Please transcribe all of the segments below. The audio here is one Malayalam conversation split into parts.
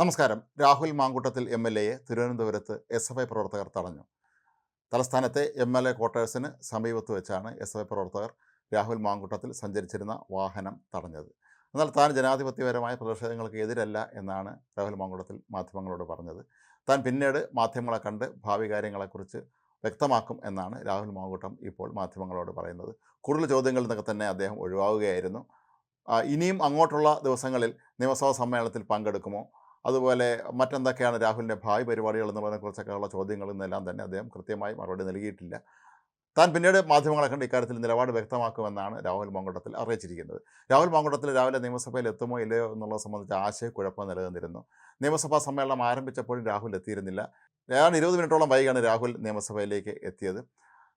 നമസ്കാരം. രാഹുൽ മാങ്കൂട്ടത്തിൽ എം എൽ എയെ തിരുവനന്തപുരത്ത് എസ് എഫ് ഐ പ്രവർത്തകർ തടഞ്ഞു. തലസ്ഥാനത്തെ എം എൽ എ ക്വാർട്ടേഴ്സിന് സമീപത്ത് വെച്ചാണ് എസ് എഫ് ഐ പ്രവർത്തകർ രാഹുൽ മാങ്കൂട്ടത്തിൽ സഞ്ചരിച്ചിരുന്ന വാഹനം തടഞ്ഞത്. എന്നാൽ താൻ ജനാധിപത്യപരമായ പ്രതിഷേധങ്ങൾക്ക് എതിരല്ല എന്നാണ് രാഹുൽ മാങ്കൂട്ടത്തിൽ മാധ്യമങ്ങളോട് പറഞ്ഞത്. താൻ പിന്നീട് മാധ്യമങ്ങളെ കണ്ട് ഭാവി കാര്യങ്ങളെക്കുറിച്ച് വ്യക്തമാക്കും എന്നാണ് രാഹുൽ മാങ്കൂട്ടം ഇപ്പോൾ മാധ്യമങ്ങളോട് പറയുന്നത്. കൂടുതൽ ചോദ്യങ്ങളിൽ നിന്നൊക്കെ തന്നെ അദ്ദേഹം ഒഴിവാകുകയായിരുന്നു. ഇനിയും അങ്ങോട്ടുള്ള ദിവസങ്ങളിൽ നിയമസഭാ സമ്മേളനത്തിൽ പങ്കെടുക്കുമോ? അതുപോലെ മറ്റെന്തൊക്കെയാണ് രാഹുലിന്റെ ഭാവി പരിപാടികൾ എന്നുള്ളതിനെക്കുറിച്ചൊക്കെയുള്ള ചോദ്യങ്ങളിൽ നിന്നെല്ലാം തന്നെ അദ്ദേഹം കൃത്യമായി മറുപടി നൽകിയിട്ടില്ല. താൻ പിന്നീട് മാധ്യമങ്ങളെ കണ്ട് ഇക്കാര്യത്തിൽ നിലപാട് വ്യക്തമാക്കുമെന്നാണ് രാഹുൽ മാങ്കുട്ടത്തിൽ അറിയിച്ചിരിക്കുന്നത്. രാഹുൽ മാങ്കുട്ടത്തിൽ രാവിലെ നിയമസഭയിൽ എത്തുമോ ഇല്ലയോ എന്നുള്ളത് സംബന്ധിച്ച് ആശയക്കുഴപ്പം നിലനിന്നിരുന്നു. നിയമസഭാ സമ്മേളനം ആരംഭിച്ചപ്പോഴും രാഹുൽ എത്തിയിരുന്നില്ല. ഏതാണ്ട് ഇരുപത് മിനിറ്റോളം വൈകിയാണ് രാഹുൽ നിയമസഭയിലേക്ക് എത്തിയത്.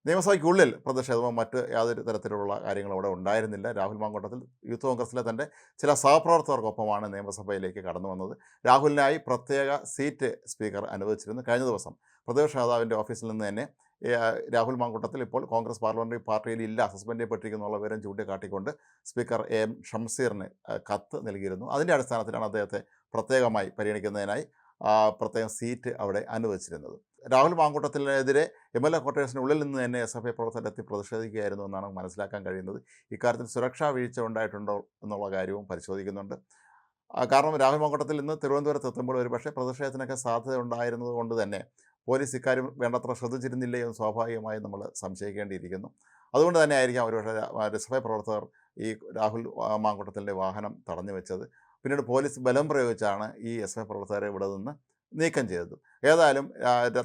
നിയമസഭയ്ക്കുള്ളിൽ പ്രതിഷേധമോ മറ്റ് യാതൊരു തരത്തിലുള്ള കാര്യങ്ങളും അവിടെ ഉണ്ടായിരുന്നില്ല. രാഹുൽ മാങ്കോട്ടത്തിൽ യൂത്ത് കോൺഗ്രസിലെ തന്റെ ചില സഹപ്രവർത്തകർക്കൊപ്പമാണ് നിയമസഭയിലേക്ക് കടന്നു വന്നത്. രാഹുലിനായി പ്രത്യേക സീറ്റ് സ്പീക്കർ അനുവദിച്ചിരുന്നു കഴിഞ്ഞ ദിവസം. പ്രതിപക്ഷ നേതാവിന്റെ ഓഫീസിൽ നിന്ന് തന്നെ രാഹുൽ മാങ്കൂട്ടത്തിൽ ഇപ്പോൾ കോൺഗ്രസ് പാർലമെന്ററി പാർട്ടിയിൽ ഇല്ല സസ്പെൻഡ് ചെയ്യപ്പെട്ടിരിക്കുന്നുള്ള വിവരം ചൂണ്ടിക്കാട്ടിക്കൊണ്ട് സ്പീക്കർ എ എം ഷംസീറിന് കത്ത് നൽകിയിരുന്നു. അതിന്റെ അടിസ്ഥാനത്തിലാണ് അദ്ദേഹത്തെ പ്രത്യേകമായി പരിഗണിക്കുന്നതിനായി പ്രത്യേകം സീറ്റ് അവിടെ അനുവദിച്ചിരുന്നത്. രാഹുൽ മാങ്കൂട്ടത്തിനെതിരെ എം എൽ എ ക്വാർട്ടേഴ്സിനുള്ളിൽ നിന്ന് തന്നെ എസ് എഫ് ഐ പ്രവർത്തകരെത്തി പ്രതിഷേധിക്കുകയായിരുന്നു എന്നാണ് മനസ്സിലാക്കാൻ കഴിയുന്നത്. ഇക്കാര്യത്തിൽ സുരക്ഷാ വീഴ്ച ഉണ്ടായിട്ടുണ്ടോ എന്നുള്ള കാര്യവും പരിശോധിക്കുന്നുണ്ട്. കാരണം രാഹുൽ മാങ്കൂട്ടത്തിൽ ഇന്ന് തിരുവനന്തപുരത്ത് എത്തുമ്പോൾ ഒരുപക്ഷെ പ്രതിഷേധത്തിനൊക്കെ സാധ്യത ഉണ്ടായിരുന്നത് കൊണ്ട് തന്നെ പോലീസ് ഇക്കാര്യം വേണ്ടത്ര ശ്രദ്ധിച്ചിരുന്നില്ലേ എന്ന് സ്വാഭാവികമായും നമ്മൾ സംശയിക്കേണ്ടിയിരിക്കുന്നു. അതുകൊണ്ട് തന്നെ ആയിരിക്കാം ഒരുപക്ഷെ എസ് എഫ് ഐ പ്രവർത്തകർ ഈ രാഹുൽ മാങ്കൂട്ടത്തിന്റെ വാഹനം തടഞ്ഞു വെച്ചത് പിന്നീട് പോലീസ് ബലം പ്രയോഗിച്ചാണ് ഈ എസ് എഫ് പ്രവർത്തകരെ ഇവിടെ നിന്ന് നീക്കം ചെയ്തത്. ഏതായാലും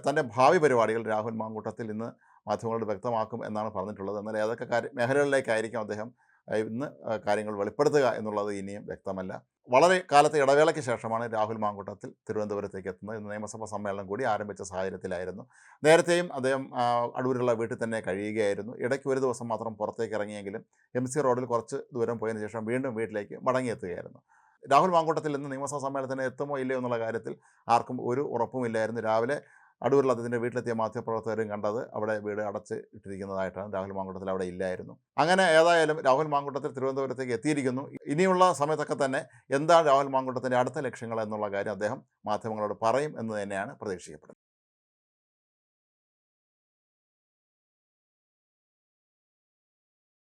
തന്റെ ഭാവി പരിപാടികൾ രാഹുൽ മാങ്കൂട്ടത്തിൽ ഇന്ന് മാധ്യമങ്ങളോട് വ്യക്തമാക്കും എന്നാണ് പറഞ്ഞിട്ടുള്ളത്. എന്നാൽ ഏതൊക്കെ കാര്യ മേഖലകളിലേക്കായിരിക്കും അദ്ദേഹം ഇന്ന് കാര്യങ്ങൾ വെളിപ്പെടുത്തുക എന്നുള്ളത് ഇനിയും വ്യക്തമല്ല. വളരെ കാലത്തെ ഇടവേളയ്ക്ക് ശേഷമാണ് രാഹുൽ മാങ്കൂട്ടത്തിൽ തിരുവനന്തപുരത്തേക്ക് എത്തുന്നത് ഇന്ന് നിയമസഭാ സമ്മേളനം കൂടി ആരംഭിച്ച സാഹചര്യത്തിലായിരുന്നു. നേരത്തെയും അദ്ദേഹം അടൂരുള്ള വീട്ടിൽ തന്നെ കഴിയുകയായിരുന്നു. ഇടയ്ക്ക് ഒരു ദിവസം മാത്രം പുറത്തേക്ക് ഇറങ്ങിയെങ്കിലും എം സി റോഡിൽ കുറച്ച് ദൂരം പോയതിനു ശേഷം വീണ്ടും വീട്ടിലേക്ക് മടങ്ങിയെത്തുകയായിരുന്നു. രാഹുൽ മാങ്കൂട്ടത്തിൽ ഇന്ന് നിയമസഭാ സമ്മേളനത്തിന് എത്തുമോ ഇല്ലയോ എന്നുള്ള കാര്യത്തിൽ ആർക്കും ഒരു ഉറപ്പുമില്ലായിരുന്നു. രാവിലെ അടൂരിൽ അദ്ദേഹത്തിന്റെ വീട്ടിലെത്തിയ മാധ്യമപ്രവർത്തകരും കണ്ടത് അവിടെ വീട് അടച്ച് ഇട്ടിരിക്കുന്നതായിട്ടാണ് രാഹുൽ മാങ്കൂട്ടത്തിൽ അവിടെ ഇല്ലായിരുന്നു. അങ്ങനെ ഏതായാലും രാഹുൽ മാങ്കൂട്ടത്തിൽ തിരുവനന്തപുരത്തേക്ക് എത്തിയിരിക്കുന്നു. ഇനിയുള്ള സമയത്തൊക്കെ തന്നെ എന്താണ് രാഹുൽ മാങ്കൂട്ടത്തിന്റെ അടുത്ത ലക്ഷ്യങ്ങൾ എന്നുള്ള കാര്യം അദ്ദേഹം മാധ്യമങ്ങളോട് പറയും എന്ന് തന്നെയാണ് പ്രതീക്ഷിക്കപ്പെടുന്നത്.